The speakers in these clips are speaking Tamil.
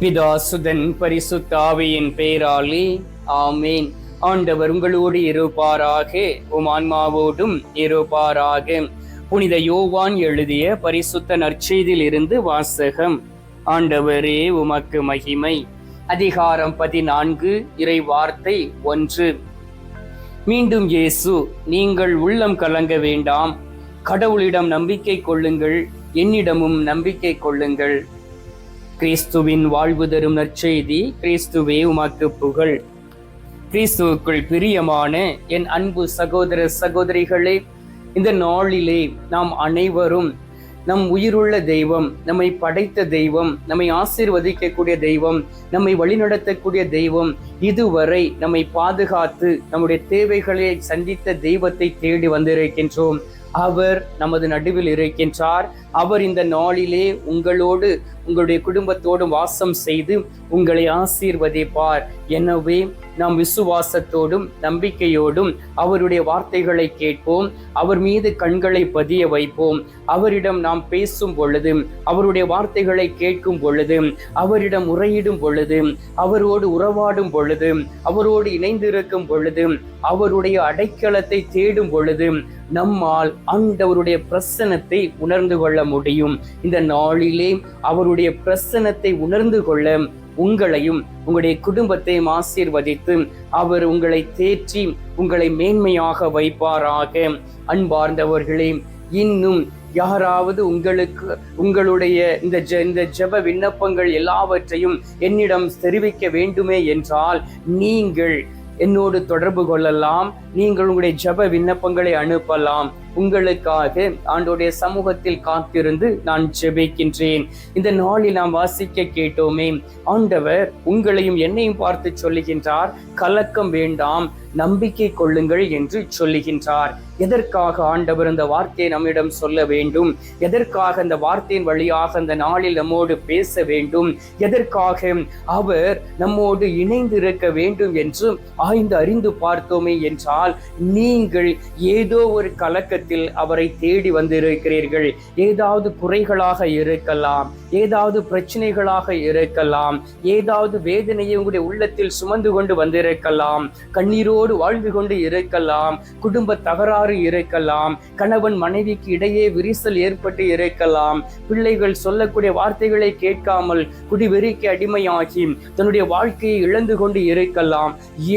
பிதாசுதன் பரிசுத்தாவியின் பேராலே ஆமேன். ஆண்டவர் உங்களோடு இருப்பாராக உம் ஆன்மாவோடும் இருப்பாராக. புனித யோவான் எழுதிய பரிசுத்த நற்செய்தியில் இருந்து வாசகம். ஆண்டவரே உமக்கு மகிமை. அதிகாரம் பதினான்கு இறை வார்த்தை ஒன்று. மீண்டும் இயேசு நீங்கள் உள்ளம் கலங்க வேண்டாம். கடவுளிடம் நம்பிக்கை கொள்ளுங்கள் என்னிடமும் நம்பிக்கை கொள்ளுங்கள். கிறிஸ்துவின் வாழ்வு தரும் நற்செய்தி கிறிஸ்துவே உமாக்கு புகழ். கிறிஸ்துவுக்குள் பிரியமான என் அன்பு சகோதர சகோதரிகளே இந்த நாளிலே நாம் அனைவரும் நம் உயிருள்ள தெய்வம் நம்மை படைத்த தெய்வம் நம்மை ஆசீர்வதிக்கக்கூடிய தெய்வம் நம்மை வழிநடத்தக்கூடிய தெய்வம் இதுவரை நம்மை பாதுகாத்து நம்முடைய தேவைகளை சந்தித்த தெய்வத்தை தேடி வந்திருக்கின்றோம். அவர் நமது நடுவில் இருக்கின்றார். அவர் இந்த நாளிலே உங்களோடு உங்களுடைய குடும்பத்தோடு வாசம் செய்து உங்களை ஆசீர்வதிப்பார். எனவே நாம் விசுவாசத்தோடும் நம்பிக்கையோடும் அவருடைய வார்த்தைகளை கேட்போம். அவர் மீது கண்களை பதிய வைப்போம். அவரிடம் நாம் பேசும் பொழுது அவருடைய வார்த்தைகளை கேட்கும் பொழுது அவரிடம் முறையிடும் பொழுது அவரோடு உறவாடும் பொழுது அவரோடு இணைந்திருக்கும் பொழுது அவருடைய அடைக்கலத்தை தேடும் பொழுது நம்மால் ஆண்டவருடைய பிரசனத்தை உணர்ந்து கொள்ள முடியும். இந்த நாளிலே அவருடைய பிரசனத்தை உணர்ந்து கொள்ள உங்களையும் உங்களுடைய குடும்பத்தையும் ஆசீர்வதித்து அவர் உங்களை தேற்றி உங்களை மேன்மையாக வைப்பாராக. அன்பார்ந்தவர்களே இன்னும் யாராவது உங்களுக்கு உங்களுடைய இந்த ஜ இந்த ஜெப விண்ணப்பங்கள் எல்லாவற்றையும் என்னிடம் தெரிவிக்க வேண்டுமே என்றால் நீங்கள் என்னோடு தொடர்பு கொள்ளலாம் நீங்கள் உங்களுடைய ஜெப விண்ணப்பங்களை அனுப்பலாம். உங்களுக்காக ஆண்டோடைய சமூகத்தில் காத்திருந்து நான் ஜெபிக்கின்றேன். இந்த நாளில் நாம் வாசிக்க கேட்டோமே ஆண்டவர் உங்களையும் என்னையும் பார்த்து சொல்லுகின்றார் கலக்கம் வேண்டாம் நம்பிக்கை கொள்ளுங்கள் என்று சொல்லுகின்றார். எதற்காக ஆண்டவர் இந்த வார்த்தையை நம்மிடம் சொல்ல வேண்டும்? எதற்காக அந்த வார்த்தையின் வழியாக அந்த நாளில் நம்மோடு பேச வேண்டும்? எதற்காக அவர் நம்மோடு இணைந்து இருக்க வேண்டும் என்று ஆய்ந்து அறிந்து பார்த்தோமே என்றால் நீங்கள் ஏதோ ஒரு நேரத்தில் அவரை தேடி வந்திருக்கிறீர்கள். ஏதாவது குறைகளாக இருக்கலாம் ஏதாவது பிரச்சனைகளாக இருக்கலாம் ஏதாவது வேதனையை உங்களுடைய உள்ளத்தில் சுமந்து கொண்டு வந்திருக்கலாம் கண்ணீரோடு வாழ்ந்து கொண்டு இருக்கலாம் குடும்ப தகராறு இருக்கலாம் கணவன் மனைவிக்கு இடையே விரிசல் ஏற்பட்டு இருக்கலாம் பிள்ளைகள் சொல்லக்கூடிய வார்த்தைகளை கேட்காமல் குடிவெறிக்கு அடிமையாகி தன்னுடைய வாழ்க்கையை இழந்து கொண்டு இருக்கலாம்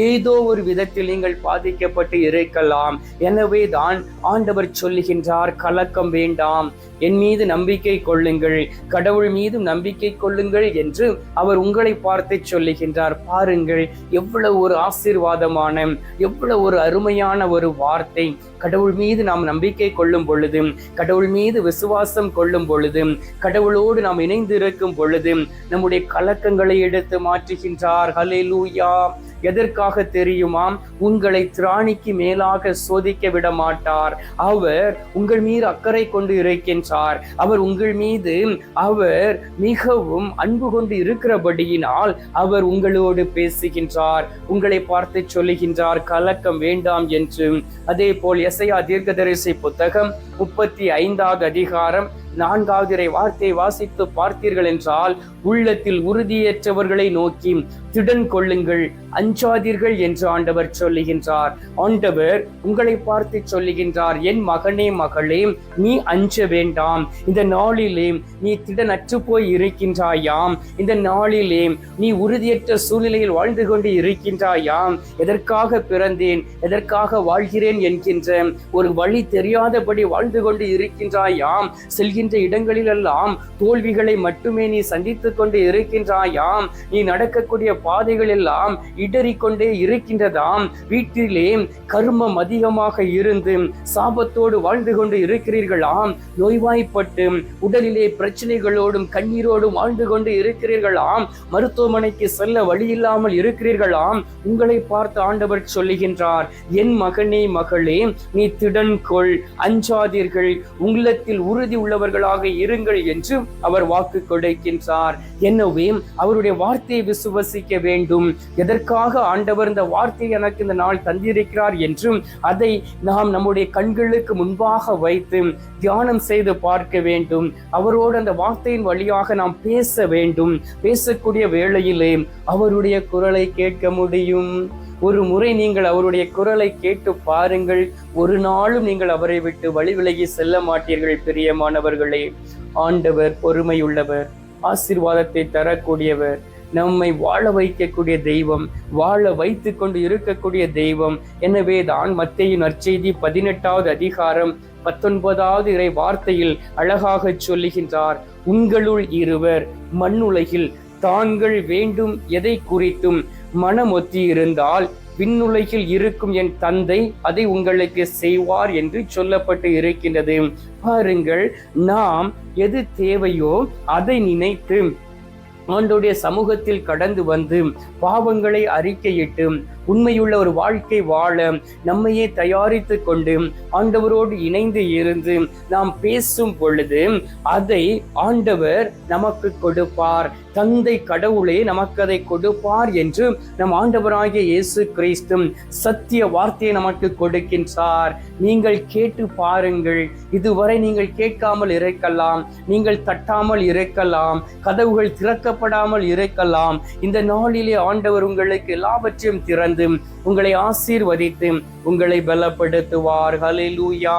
ஏதோ ஒரு விதத்தில் நீங்கள் பாதிக்கப்பட்டு இருக்கலாம். எனவே தான் ஆண்டவர் சொல்லுகின்றார் கலக்கம் வேண்டாம் என் மீது நம்பிக்கை கொள்ளுங்கள் கடவுள் மீதும் நம்பிக்கை கொள்ளுங்கள் என்று அவர் உங்களை பார்த்து சொல்லுகின்றார். பாருங்கள் எவ்வளவு ஒரு ஆசீர்வாதமான எவ்வளவு ஒரு அருமையான ஒரு வார்த்தை. கடவுள் மீது நாம் நம்பிக்கை கொள்ளும் பொழுது கடவுள் மீது விசுவாசம் கொள்ளும் பொழுது கடவுளோடு நாம் இணைந்து இருக்கும் பொழுது நம்முடைய கலக்கங்களை எடுத்து மாற்றுகின்றார். ஹalleluya. எதற்காக தெரியுமாம்? உங்களை திராணிக்கு மேலாக சோதிக்க விட மாட்டார். அவர் உங்கள் மீது அக்கறை கொண்டு இருக்கின்றார். அவர் உங்கள் மீது அவர் மிகவும் அன்பு கொண்டு இருக்கிறபடியினால் அவர் உங்களோடு பேசுகின்றார். உங்களை பார்த்து சொல்லுகின்றார் கலக்கம் வேண்டாம் என்று. அதே போல் எஸ்ஐயா தீர்க்கதரிசி புத்தகம் முப்பத்தி ஐந்தாவது அதிகாரம் நான்காவது வார்த்தை வாசித்து பார்த்தீர்கள் என்றால் உள்ளத்தில் உறுதியற்றவர்களை நோக்கி திடன் கொள்ளுங்கள். அஞ்சாதீர்கள் என்று ஆண்டவர் சொல்லுகின்றார். ஆண்டவர் உங்களை பார்த்து சொல்லுகின்றார் என் மகனே மகளே நீ அஞ்ச வேண்டாம். இந்த நாளிலே நீ திடனற்று போய் இருக்கின்றாயாம். இந்த நாளிலே நீ உறுதியற்ற சூழ்நிலையில் வாழ்ந்து கொண்டு இருக்கின்றாயாம். எதற்காக பிறந்தேன்? எதற்காக வாழ்கிறேன்? என்கின்ற ஒரு வழி தெரியாதபடி வாழ்ந்து கொண்டு இருக்கின்றாயாம். செல்கின்ற இடங்களிலெல்லாம் தோல்விகளை மட்டுமே நீ சந்தித்துக் கொண்டு இருக்கின்றாயாம். நீ நடக்கக்கூடிய பாதைகள் எல்லாம் இடறிக்கொண்டே இருக்கின்றதாம். வீட்டிலே கர்மம் அதிகமாக இருந்து சாபத்தோடு வாழ்ந்து கொண்டு இருக்கிறீர்களாம். நோய்வாய்ப்பட்டு உடலிலே பிரச்சனைகளோடும் கண்ணீரோடும் வாழ்ந்து கொண்டு இருக்கிறீர்களாம். மருத்துவமனைக்கு செல்ல வழியில்லாமல் இருக்கிறீர்களாம். உங்களை பார்த்து ஆண்டவர் சொல்லுகின்றார் என் மகனே மகளே நீ திடன் கொள் அஞ்சாதீர்கள். உள்ளத்தில் உறுதி உள்ளவர்களாக இருங்கள் என்று அவர் வாக்கு கொடுக்கின்றார். எனவே அவருடைய வார்த்தையை விசுவசி சிந்திக்க வேண்டும். எதற்காக ஆண்டவர் இந்த வார்த்தை எனக்கு இந்த நாள் தந்திருக்கிறார் என்றும் அதை நாம் நம்முடைய கண்களுக்கு முன்பாக வைத்து தியானம் செய்து பார்க்க வேண்டும். அவரோடு அந்த வார்த்தையின் வழியாக நாம் பேச வேண்டும். பேசக்கூடிய வேளையிலே அவருடைய குரலை கேட்க முடியும். ஒரு முறை நீங்கள் அவருடைய குரலை கேட்டு பாருங்கள். ஒரு நாளும் நீங்கள் அவரை விட்டு வழி விலகி செல்ல மாட்டீர்கள் பிரியமானவர்களே. ஆண்டவர் பொறுமையுள்ளவர் ஆசீர்வாதத்தை தரக்கூடியவர். நம்மை வாழ வைக்கக்கூடிய தெய்வம் வாழ வைத்து கொண்டு இருக்கக்கூடிய தெய்வம். எனவே தான் மத்தியின் நற்செய்தி பதினெட்டாவது அதிகாரம் பத்தொன்பதாவது இறை வார்த்தையில் அழகாக சொல்லுகின்றார் உங்களுள் இருவர் மண்ணுலகில் தாங்கள் வேண்டும் எதை குறித்தும் மனமொத்தி இருந்தால் விண்ணுலகில் இருக்கும் என் தந்தை அதை உங்களுக்கு செய்வார் என்று சொல்லப்பட்டு இருக்கின்றது. பாருங்கள் நாம் எது தேவையோ அதை நினைத்து ஆண்டுடைய சமூகத்தில் கடந்து வந்து பாவங்களை அறிக்கையிட்டு உண்மையுள்ள ஒரு வாழ்க்கை வாழ நம்மையே தயாரித்து கொண்டு ஆண்டவரோடு இணைந்து இருந்து நாம் பேசும் பொழுது அதை ஆண்டவர் நமக்கு கொடுப்பார். தந்தை கடவுளே நமக்கு அதை கொடுப்பார் என்று நம் ஆண்டவராகிய இயேசு கிறிஸ்து சத்திய வார்த்தையை நமக்கு கொடுக்கின்றார். நீங்கள் கேட்டு பாருங்கள். இதுவரை நீங்கள் கேட்காமல் இருக்கலாம். நீங்கள் தட்டாமல் இருக்கலாம். கதவுகள் திறக்கப்படாமல் இருக்கலாம். இந்த நாளிலே ஆண்டவர் உங்களுக்கு எல்லாவற்றையும் திறந்து உங்களை ஆசீர்வதித்து உங்களை பலப்படுத்துவார். ஹலிலூயா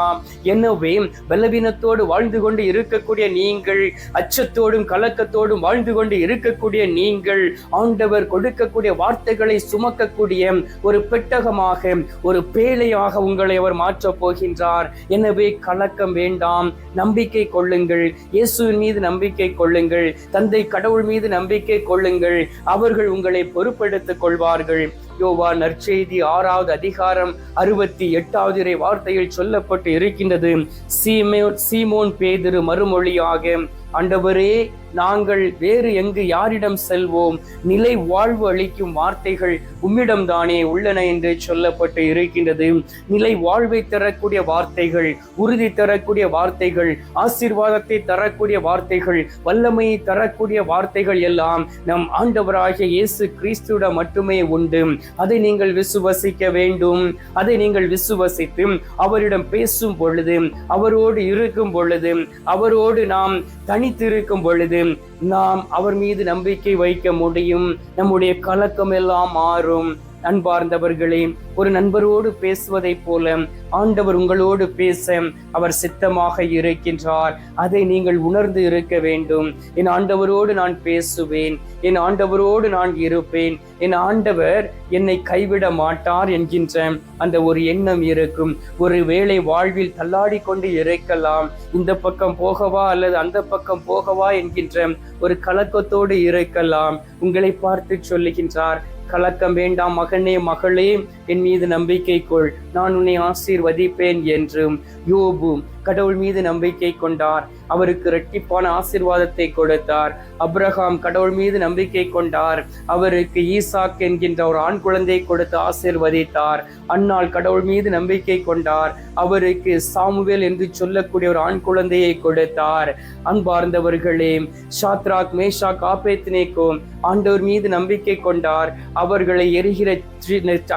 எனவே பலவீனத்தோடு வாழ்ந்து கொண்டு இருக்கக்கூடிய நீங்கள் அச்சத்தோடும் கலக்கத்தோடும் வாழ்ந்து கொண்டு இருக்கக்கூடிய நீங்கள் ஆண்டவர் கொடுக்கக்கூடிய வார்த்தைகளை சுமக்கக்கூடிய ஒரு பெட்டகமாக ஒரு பேழையாக உங்களை அவர் மாற்றப் போகின்றார். எனவே கலக்கம் வேண்டாம். நம்பிக்கை கொள்ளுங்கள். இயேசுவின் மீது நம்பிக்கை கொள்ளுங்கள். தந்தை கடவுள் மீது நம்பிக்கை கொள்ளுங்கள். அவர்கள் உங்களை பொறுப்படுத்திக் கொள்வார்கள். யோவா நற்செய்தி ஆறாவது அதிகாரம் அறுபத்தி எட்டாவது இறை வார்த்தையில் சொல்லப்பட்டு இருக்கின்றது. சீமோ சீமோன் பேதிரு மறுமொழியாக ஆண்டவரே நாங்கள் வேறு எங்கு யாரிடம் செல்வோம்? நிலை வாழ்வு அளிக்கும் வார்த்தைகள் உம்மிடம் தானே உள்ளன என்று சொல்லப்பட்டு இருக்கின்றது. நிலை வாழ்வை தரக்கூடிய வார்த்தைகள் உறுதி தரக்கூடிய வார்த்தைகள் ஆசீர்வாதத்தை தரக்கூடிய வார்த்தைகள் வல்லமையை தரக்கூடிய வார்த்தைகள் எல்லாம் நம் ஆண்டவராகிய இயேசு கிறிஸ்துவிடம் மட்டுமே உண்டு. அதை நீங்கள் விசுவசிக்க வேண்டும். அதை நீங்கள் விசுவசித்து அவரிடம் பேசும் பொழுது அவரோடு இருக்கும் பொழுது அவரோடு நாம் தனித்திருக்கும் பொழுது நாம் அவர் மீது நம்பிக்கை வைக்க முடியும். நம்முடைய கலக்கம் எல்லாம் மாறும். அன்பார்ந்தவர்களே ஒரு நண்பரோடு பேசுவதைப் போல ஆண்டவர் உங்களோடு பேச அவர் சித்தமாக இருக்கின்றார். அதை நீங்கள் உணர்ந்து இருக்க வேண்டும். என் ஆண்டவரோடு நான் பேசுவேன். என் ஆண்டவரோடு நான் இருப்பேன். என் ஆண்டவர் என்னை கைவிட மாட்டார் என்கின்ற அந்த ஒரு எண்ணம் இருக்கும். ஒரு வேளை வாழ்வில் தள்ளாடி கொண்டு இருக்கலாம். இந்த பக்கம் போகவா அல்லது அந்த பக்கம் போகவா என்கின்ற ஒரு கலக்கத்தோடு இருக்கலாம். உங்களை பார்த்து சொல்லுகின்றார் கலக்கம் வேண்டாம் மகனே மகளே என் மீது நம்பிக்கை கொள். நான் உன்னை ஆசீர்வதிப்பேன் என்றும் யோபு கடவுள் மீது நம்பிக்கை கொண்டார். அவருக்கு இரட்டிப்பான ஆசீர்வாதத்தை கொடுத்தார். அப்ரஹாம் கடவுள் மீது நம்பிக்கை கொண்டார். அவருக்கு ஈசாக் என்கின்ற ஒரு ஆண் குழந்தையை கொடுத்து ஆசீர்வதித்தார். அன்னால் கடவுள் மீது நம்பிக்கை கொண்டார். அவருக்கு சாமுவேல் என்று சொல்லக்கூடிய ஒரு ஆண் குழந்தையை கொடுத்தார். அன்பார்ந்தவர்களே ஷாத்ராக் மேஷா ஆபேத்னேக்கோ ஆண்டவர் மீது நம்பிக்கை கொண்டார். அவர்களை எரிகிற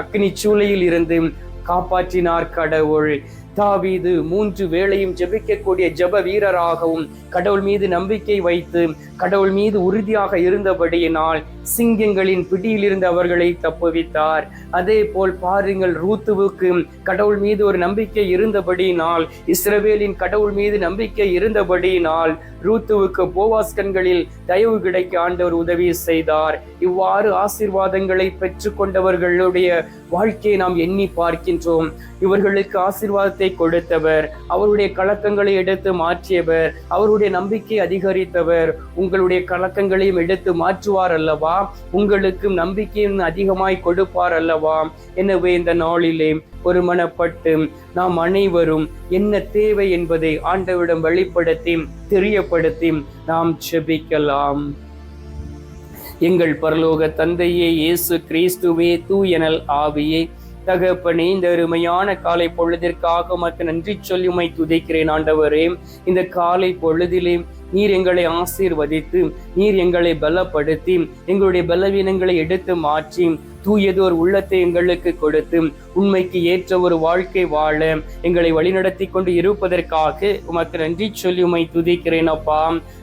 அக்னி சூளையில் இருந்து காப்பாற்றினார் கடவுள். தாவீது மூன்று வேளையும் ஜெபிக்கக்கூடிய ஜெப வீரராகவும் கடவுள் மீது நம்பிக்கை வைத்து கடவுள் மீது உறுதியாக இருந்தபடியினால் சிங்கங்களின் பிடியிலிருந்து அவர்களை தப்புவித்தார். அதே போல் பாருங்கள் ரூத்துவுக்கு கடவுள் மீது ஒரு நம்பிக்கை இருந்தபடியினால் இஸ்ரவேலின் கடவுள் மீது நம்பிக்கை இருந்தபடியினால் ரூத்துவுக்கு போவாஸ்கன்களில் தயவு கிடைக்க ஆண்டவர் உதவி செய்தார். இவ்வாறு ஆசீர்வாதங்களை பெற்றுக்கொண்டவர்களுடைய வாழ்க்கையை நாம் எண்ணி பார்க்கின்றோம். இவர்களுக்கு ஆசீர்வாதத்தை கொடுத்தவர் அவருடைய கலக்கங்களை எடுத்து மாற்றியவர் அவருடைய நம்பிக்கை அதிகரித்தவர். உங்களுடைய கலக்கங்களையும் எடுத்து மாற்றுவார் அல்லவா? உங்களுக்கும் நம்பிக்கையும் அதிகமாய் கொடுப்பார் அல்லவா? எனவே இந்த நாளிலே ஒருமனப்பட்டு நாம் அனைவரும் என்ன தேவை என்பதை ஆண்டவரிடம் வெளிப்படுத்தி தெரியப்படுத்தி நாம் செபிக்கலாம் எங்கள் பரலோக தந்தையே இயேசு கிறிஸ்துவே தூயனல் ஆவியே. தகப்பனே இந்த அருமையான காலை பொழுதிற்காக உமக்கு நன்றி சொல்லி உமை துதைக்கிறேன் ஆண்டவரே. இந்த காலை பொழுதிலே நீர் எங்களை ஆசீர்வதித்து நீர் எங்களை பலப்படுத்தி எங்களுடைய பலவீனங்களை எடுத்து மாற்றி தூயதோர் உள்ளத்தை எங்களுக்கு கொடுத்து உண்மைக்கு ஏற்ற ஒரு வாழ்க்கை வாழ எங்களை வழிநடத்தி கொண்டு இருப்பதற்காக உமக்கு நன்றி சொல்லி உமை துதிக்கிறேன் அப்பா.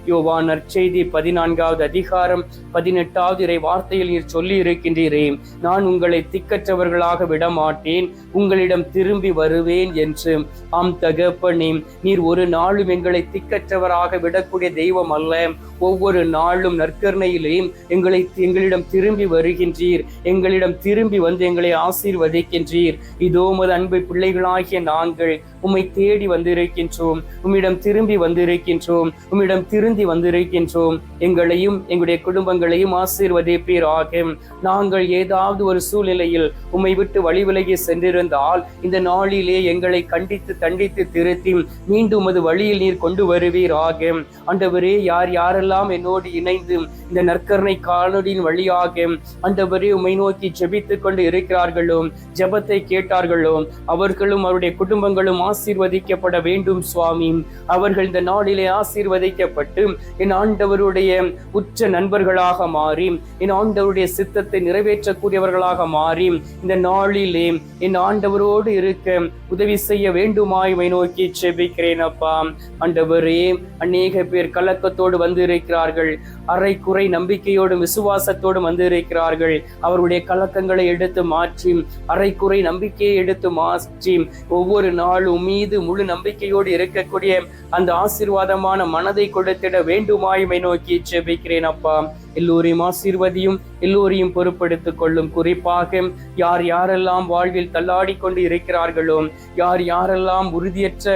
யோவா நற்செய்தி பதினான்காவது அதிகாரம் பதினெட்டாவது இறை வார்த்தையில் நீர் சொல்லி இருக்கின்றீரே. நான் உங்களை திக்கற்றவர்களாக விட மாட்டேன் உங்களிடம் திரும்பி வருவேன் என்று. ஆம் தகப்பனே நீர் ஒரு நாளும் எங்களை திக்கற்றவராக விடக்கூடிய தெய்வம் அல்ல. ஒவ்வொரு நாளும் நற்கருணையிலே எங்களை எங்களிடம் திரும்பி வருகின்றீர். எங்கள் எங்களிடம் திரும்பி வந்து எங்களை ஆசீர்வதிக்கின்றீர். இதோ உமது அன்பு பிள்ளைகளாகிய நாங்கள் உம்மை தேடி வந்திருக்கின்றோம். உம்மிடம் திரும்பி வந்திருக்கின்றோம். உம்மிடம் திருந்தி வந்திருக்கின்றோம். எங்களையும் எங்களுடைய குடும்பங்களையும் ஆசீர்வதிப்பீராக. நாங்கள் ஏதாவது ஒரு சூழ்நிலையில் உம்மை விட்டு வழிவிலகி சென்றிருந்தால் இந்த நாளிலே எங்களை கண்டித்து தண்டித்து திருத்தி மீண்டும் உமது வழியில் நீர் கொண்டு வருவீராக. ஆண்டவரே யார் யாரெல்லாம் என்னோடு இணைந்து இந்த நற்கருணை காணொலியின் வழியாக ஆண்டவரே உமை நோக்கி ஜெபித்துக் கொண்டு இருக்கிறார்களோ ஜெபத்தை கேட்டார்களோ அவர்களும் அவருடைய குடும்பங்களும் ஆசீர்வதிக்கப்பட வேண்டும் சுவாமி. அவர்கள் இந்த நாளிலே ஆசீர்வதிக்கப்பட்டு என் ஆண்டவருடைய உச்ச நண்பர்களாக மாறி என் ஆண்டவருடைய சித்தத்தை நிறைவேற்றக்கூடியவர்களாக மாறி இந்த நாளிலே என் ஆண்டவரோடு இருக்க உதவி செய்ய வேண்டுமாய் நோக்கி செபிக்கிறேன் அப்பா. ஆண்டவரே அநேக பேர் கலக்கத்தோடு வந்து இருக்கிறார்கள் அரை குறை நம்பிக்கையோடும் விசுவாசத்தோடும் வந்து இருக்கிறார்கள் அவருடைய கலக்கங்களை எடுத்து மாற்றி அரைக்குறை குறை நம்பிக்கையை எடுத்து மாற்றி ஒவ்வொரு நாளும் மீது முழு நம்பிக்கையோடு இருக்கக்கூடிய அந்த ஆசீர்வாதமான மனதை கொடுத்திட வேண்டுமாயுமை நோக்கி செபிக்கிறேன் அப்பா. எல்லோரையும் ஆசீர்வதியும் எல்லோரையும் பொறுப்படுத்திக் கொள்ளும். குறிப்பாக யார் யாரெல்லாம் வாழ்வில் தள்ளாடி கொண்டு இருக்கிறார்களோ யார் யாரெல்லாம் உறுதியற்ற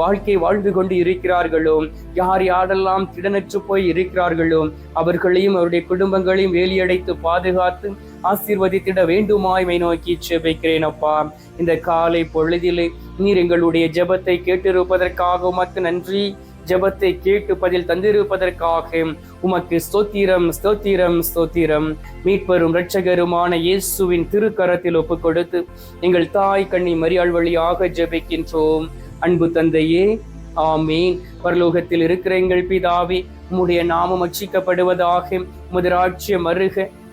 வாழ்க்கை வாழ்ந்து கொண்டு இருக்கிறார்களோ யார் யாரெல்லாம் திடனற்று போய் இருக்கிறார்களோ அவர்களையும் அவருடைய குடும்பங்களையும் வேலியடைத்து பாதுகாத்து ஆசீர்வதித்திட வேண்டுமாய்மை நோக்கி செபிக்கிறேன் அப்பா இந்த காலை பொழுதிலே நீர் எங்களுடைய ஜெபத்தை கேட்டிருப்பதற்காக உமக்கு நன்றி. ஜெபத்தை கேட்டு பதில் தந்திருப்பதற்காக உமக்கு ஸ்தோத்திரம் ஸ்தோத்திரம் ஸ்தோத்திரம். மீட்பெரும் இரட்சகருமான இயேசுவின் திருக்கரத்தில் ஒப்புக் கொடுத்து எங்கள் தாய் கண்ணி மரியாள் வழியாக ஜெபிக்கின்றோம். அன்பு தந்தையே ஆமீன். பரலோகத்தில் இருக்கிற எங்கள் பிதாவே உம்முடைய நாமம் அச்சிக்கப்படுவதாக முதராட்சியம் அருக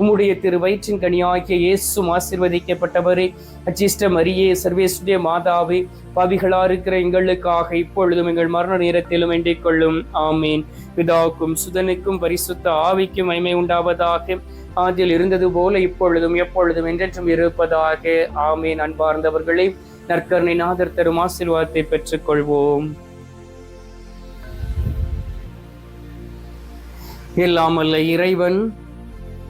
உம்முடைய திரு வயிற்றின் கனியாகிய இயேசும் ஆசிர்வதிக்கப்பட்டவரே. அச்சிஷ்ட மரியே சர்வேஸ்வரிய மாதாவே பாவிகளா இருக்கிற எங்களுக்காக இப்பொழுதும் எங்கள் மரண நேரத்திலும் வேண்டிக் கொள்ளும் ஆமீன். பிதாவுக்கும் சுதனுக்கும் பரிசுத்த ஆவிக்கும் மைமை உண்டாவதாக. ஆதில் இருந்தது போல இப்பொழுதும் எப்பொழுதும் என்றென்றும் இருப்பதாக. ஆமீன். அன்பார்ந்தவர்களே நற்கருணை நாதர் தரும் ஆசீர்வாதத்தை பெற்றுக்கொள்வோம். எல்லாமல்ல இறைவன்